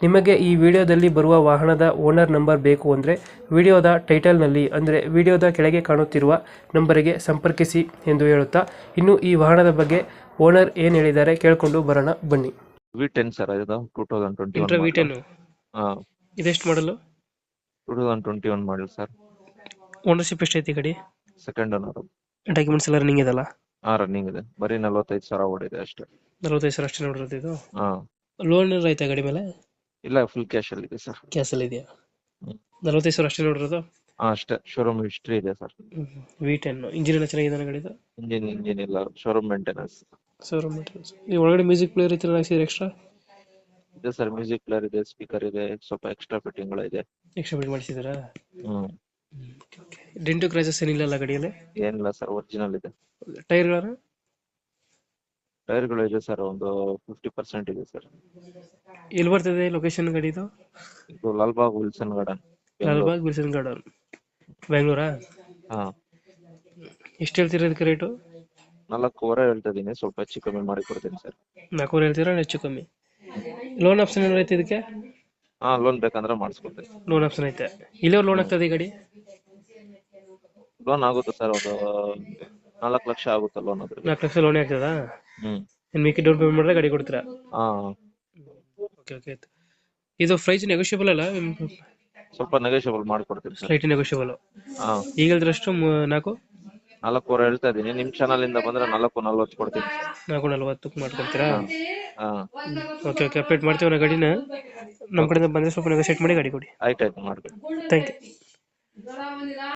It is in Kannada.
ನಿಮಗೆ ಈ ವಿಡಿಯೋದಲ್ಲಿ ಬರುವ ವಾಹನದ ಓನರ್ ನಂಬರ್ ಬೇಕು ಅಂದರೆ ವಿಡಿಯೋದ ಟೈಟಲ್ನಲ್ಲಿ ಅಂದರೆ ವಿಡಿಯೋದ ಕೆಳಗೆ ಕಾಣುತ್ತಿರುವ ನಂಬರಿಗೆ ಸಂಪರ್ಕಿಸಿ ಎಂದು ಹೇಳುತ್ತಾ ಇನ್ನು ಈ ವಾಹನದ ಬಗ್ಗೆ ಓನರ್ ಏನು ಹೇಳಿದ್ದಾರೆ ಕೇಳಿಕೊಂಡು ಬರೋಣ ಬನ್ನಿ. ವಿ ಟೆನ್ ಸರ್ ಇದು two thousand twenty intra V ten ಹಾಂ. ಇದೆಷ್ಟು ಮಾಡಲು two thousand twenty one model sir. Ownership ಎಷ್ಟೈತಿ ಗಾಡಿ ಸೆಕೆಂಡ್ ಓನರ್ ಡಾಕ್ಯುಮೆಂಟ್ಸ್ ಎಲ್ಲ ರನ್ನಿಂಗ್ ಇದಲ್ಲ ಆ ರನ್ನಿಂಗ್ ಇದೆ. ಬರೀ ನಲವತ್ತೈದು ಸಾವಿರ ಓಡಿದೆ ಅಷ್ಟೇ. ನಲವತ್ತೈದು ಸಾವಿರ ಅಷ್ಟೇ ನೋಡಿರೋದು ಇದು? ಹಾಂ. ಲೋನ್ ಐತೆ ಗಾಡಿ ಮೇಲೆ? ಇಲ್ಲ ಫುಲ್ ಕ್ಯಾಶ್ ಅಲ್ಲಿ ಇದೆ ಸರ್ ಕ್ಯಾಶ್ ಇದೆಯಾ? ಹ್ಮ್. ನಲವತ್ತೈದು ಸಾವಿರ ಅಷ್ಟೇ ನೋಡಿರೋದು ಅಷ್ಟೇ. ಶೋರೂಮ್ ಹಿಸ್ಟ್ರಿ ಇದೆ ಸರ್ ವಿ ಟೆನ್ ಇಂಜಿನ್ ಎಲ್ಲ ಚೆನ್ನಾಗಿದೆ ಗಾಡಿದು? ಇಂಜಿನ್ ಇಂಜಿನ್ ಇಲ್ಲ. ಶೋರೂಮ್ ಮೇಂಟೆನೆನ್ಸ್ ಸರ್ ಈ ಒಳಗಡೆ ಮ್ಯೂಸಿಕ್ ಪ್ಲೇಯರ್ ಐತಿ ಹಾಕ್ಸಿದ್ರೆ ಎಕ್ಸ್ಟ್ರಾ ಇದೆ ಸರ್ ಮ್ಯೂಸಿಕ್ ಪ್ಲೇಯರ್ ಇದೆ ಸ್ಪೀಕರ್ ಇದೆ ಸ್ವಲ್ಪ ಎಕ್ಸ್ಟ್ರಾ ಫಿಟ್ಟಿಂಗ್ಗಳು ಇದೆ. ಎಕ್ಸ್ಟ್ರಾ ಫಿಟ್ ಮಾಡಿಸಿದ್ದೀರಾ? ಹ್ಮ್. ಡೆಂಟು ಕ್ರೈಸಸ್ ಏನಿಲ್ಲ ಗಾಡಿಯಲ್ಲಿ? ಏನಿಲ್ಲ ಸರ್ ಒರಿಜಿನಲ್ ಇದೆ. ಟೈರ್ಗಳನ್ನು ಟೈರ್ಗಳು ಇದೆ ಸರ್ ಒಂದು ಫಿಫ್ಟಿ ಪರ್ಸೆಂಟ್ ಇದೆ ಸರ್ ಎಲ್ಲಿ ಬರ್ತದೆ ಲೊಕೇಶನ್ ಗಾಡಿದು ಇದು? Lalbagh Wilson garden Lalbagh Wilson garden ಬೆಂಗಳೂರಾ? ಹಾಂ. ಎಷ್ಟು ಹೇಳ್ತೀರಾ ಇದಕ್ಕೆ ರೇಟು ನಾಲ್ಕೂವರೆ ಹೇಳ್ತಾ ಇದೀನಿ ಸ್ವಲ್ಪ ಹೆಚ್ಚು ಕಮ್ಮಿ ಮಾಡಿ ಕೊಡ್ತೀನಿ ಸರ್. ನಾಲ್ಕೂವರೆ ಹೇಳ್ತೀರಾ ಹೆಚ್ಚು ಕಮ್ಮಿ? ಲೋನ್ ಆಪ್ಷನ್ ಏನಾರು ಐತೆ ಇದಕ್ಕೆ? ಹಾ ಲೋನ್ ಬೇಕಂದ್ರೆ ಮಾಡಿಸ್ಕೊಡ್ತೀನಿ. ಲೋನ್ ಆಪ್ಷನ್ ಐತೆ. ಇಲ್ಲೇ ಲೋನ್ ಆಗ್ತದೆ ಈ ಗಾಡಿ? ಲೋನ್ ಆಗುತ್ತೆ ಸರ್ ಒಂದು ನಾಲ್ಕು ಲಕ್ಷ ಆಗುತ್ತೆ ಲೋನ್ ಅದ್ರಲ್ಲಿ. ನಾಲ್ಕು ಲಕ್ಷ ಲೋನ್ ಆಗ್ತದಾ? ಹ್ಮ್. ಇನ್ನು ಮಿಕ್ಕಿ ಡೌನ್ ಪೇಮೆಂಟ್ ಮಾಡಿದ್ರೆ ಗಾಡಿ ಕೊಡ್ತೀರಾ? ಹಾ. ಓಕೆ ಓಕೆ ಆಯ್ತು ಇದು ಪ್ರೈಸ್ ನೆಗೋಷಿಯಬಲ್ ಅಲ್ಲ? ಸ್ವಲ್ಪ ನೆಗೋಷಿಯಬಲ್ ಮಾಡ್ಕೊಡ್ತೀನಿ ಸರ್. ಸ್ಲೈಟ್ ನೆಗೋಷಿಯಬಲ್ ಹಾ. ಈಗ ಹೇಳಿದ್ರಷ್ಟು ಮೂ- ನಾಲ್ಕು? ನಾಲ್ಕೂವರೆ ಹೇಳ್ತಾ ಇದೀನಿ ನಿಮ್ ಚಾನಲ್ ಇಂದ ಬಂದ್ರೆ ನಾಲ್ಕು ನಲ್ವತ್ತು ಕೊಡ್ತೀನಿ ನಾಲ್ಕು ನಲ್ವತ್ತಕ್ಕೆ ಮಾಡ್ಕೊಡ್ತೀರಾ? ಹಾ. ಓಕೆ ಓಕೆ ಅಪ್ಡೇಟ್ ಮಾಡ್ತೀವಿ ನಾ ಗಾಡಿನ. ನಮ್ಮ ಕಡೆಯಿಂದ ಬಂದ್ರೆ ಸ್ವಲ್ಪ ನೆಗೋಷಿಯೇಟ್ ಮಾಡಿ ಗಾಡಿ ಕೊಡಿ. ಆಯ್ತಾಯ್ತು ಮಾಡ್ಬೇಕು ಥ್ಯಾಂಕ್ ಯು